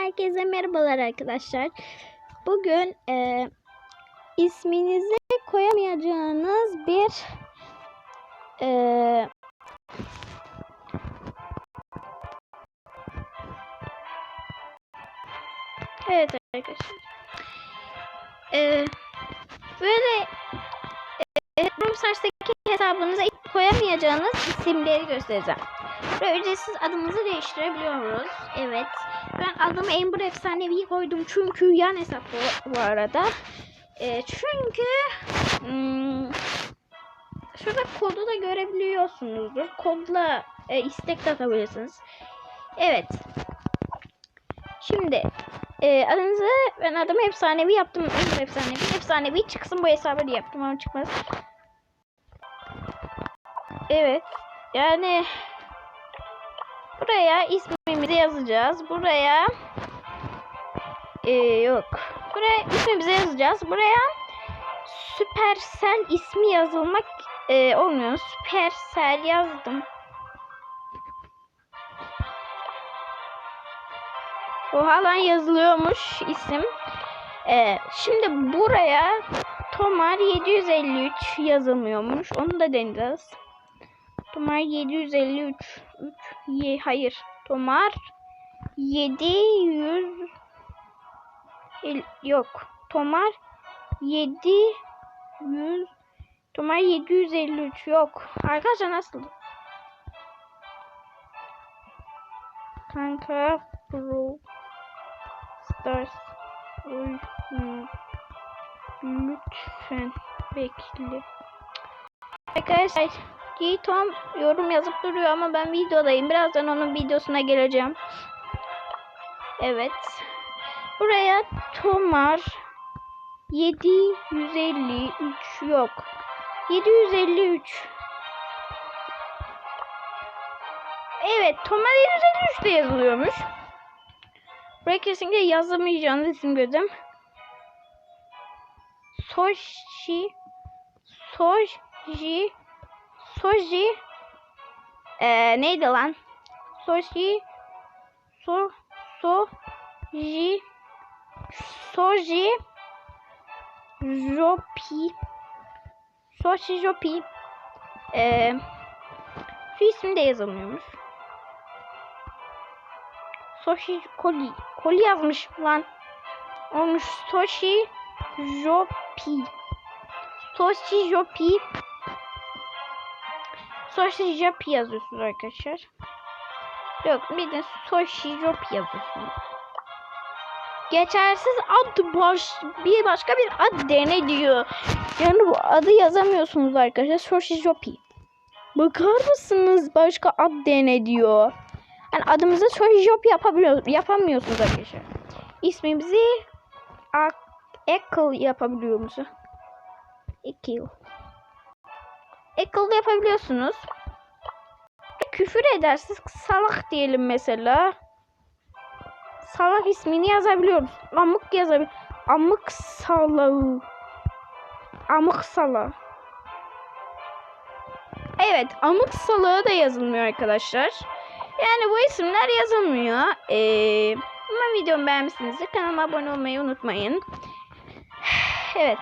Herkese merhabalar arkadaşlar. Bugün e, isminizi koyamayacağınız bir e, Evet arkadaşlar. E, böyle e, Roomsars'taki hesabınıza koyamayacağınız isimleri göstereceğim. Ve ücretsiz adımızı değiştirebiliyoruz. Evet. Ben adımı Ember Efsanevi koydum çünkü yan hesap bu, bu arada. Ee, çünkü hmm, şurada kodu da görebiliyorsunuzdur. Kodla e, istek de atabilirsiniz. Evet. Şimdi e, adınızı ben adımı efsanevi yaptım. Ember Efsanevi. Efsanevi çıksın bu hesabı diye yaptım ama çıkmaz. Evet. Yani Buraya ismimizi yazacağız. Buraya ee, yok. Buraya ismimizi yazacağız. Buraya Süpersel ismi yazılmak e, olmuyor. Süpersel yazdım. O halan yazılıyormuş isim. E, şimdi buraya Tomar 753 yazılmıyormuş. Onu da deneyeceğiz. Tomar 753 3 ye, hayır. Tomar 700 el, yok. Tomar 700 Tomar 753 yok. Arkadaşlar nasıl? Kanka Pro Stars lütfen bekle. Arkadaşlar Tom yorum yazıp duruyor ama ben videodayım. Birazdan onun videosuna geleceğim. Evet. Buraya Tomar 753 yok. 753 Evet Tomar 753 de yazılıyormuş. Buraya kesinlikle yazamayacağınız isim gözüm. Soshi Soji Soji ee, neydi lan? Soji So Soji Soji Jopi Soji Jopi ee, şu isim de yazılmıyormuş. Soshi Koli Koli yazmış lan. Olmuş Soshi Jopi Soshi Jopi Soshi yazıyorsunuz arkadaşlar. Yok bir de Soshi Jopi yazıyorsunuz. Geçersiz ad baş, bir başka bir ad dene diyor. Yani bu adı yazamıyorsunuz arkadaşlar. Soshi. Bakar mısınız başka ad dene diyor. Yani adımızı Soshi Jopi yapabiliyor, yapamıyorsunuz arkadaşlar. İsmimizi Ekıl yapabiliyor musun? Ekıl. Ekıl yapabiliyorsunuz. Küfür edersiniz. Salak diyelim mesela. Salak ismini yazabiliyoruz. Amık yazabilir. Amık salağı. Amık sala. Evet, amık salağı da yazılmıyor arkadaşlar. Yani bu isimler yazılmıyor. Ee, ama videomu beğenmişsinizdir. Kanalıma abone olmayı unutmayın. Evet.